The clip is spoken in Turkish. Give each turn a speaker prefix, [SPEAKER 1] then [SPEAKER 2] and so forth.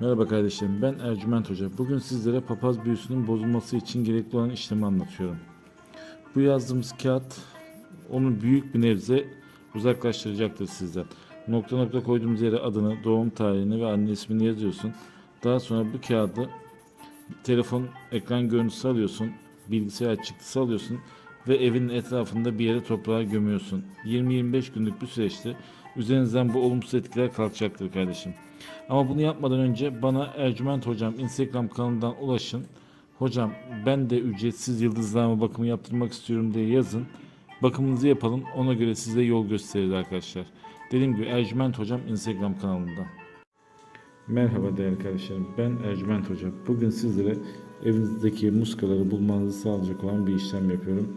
[SPEAKER 1] Merhaba kardeşlerim ben Ercüment Hoca. Bugün sizlere papaz büyüsünün bozulması için gerekli olan işlemi anlatıyorum. Bu yazdığımız kağıt onu büyük bir nebze uzaklaştıracaktır sizden. Nokta nokta koyduğumuz yere adını, doğum tarihini ve anne ismini yazıyorsun. Daha sonra bu kağıdı telefon ekran görüntüsü alıyorsun, bilgisayar çıktısı alıyorsun ve evinin etrafında bir yere toprağa gömüyorsun. 20-25 günlük bir süreçte üzerinizden bu olumsuz etkiler kalkacaktır kardeşim. Ama bunu yapmadan önce bana Ercüment Hocam Instagram kanalından ulaşın. Hocam ben de ücretsiz yıldızlama bakımı yaptırmak istiyorum diye yazın. Bakımınızı yapalım. Ona göre size yol gösteririz arkadaşlar. Dediğim gibi Ercüment Hocam Instagram kanalında. Merhaba değerli kardeşlerim. Ben Ercüment Hoca. Bugün sizlere evinizdeki muskaları bulmanızı sağlayacak olan bir işlem yapıyorum.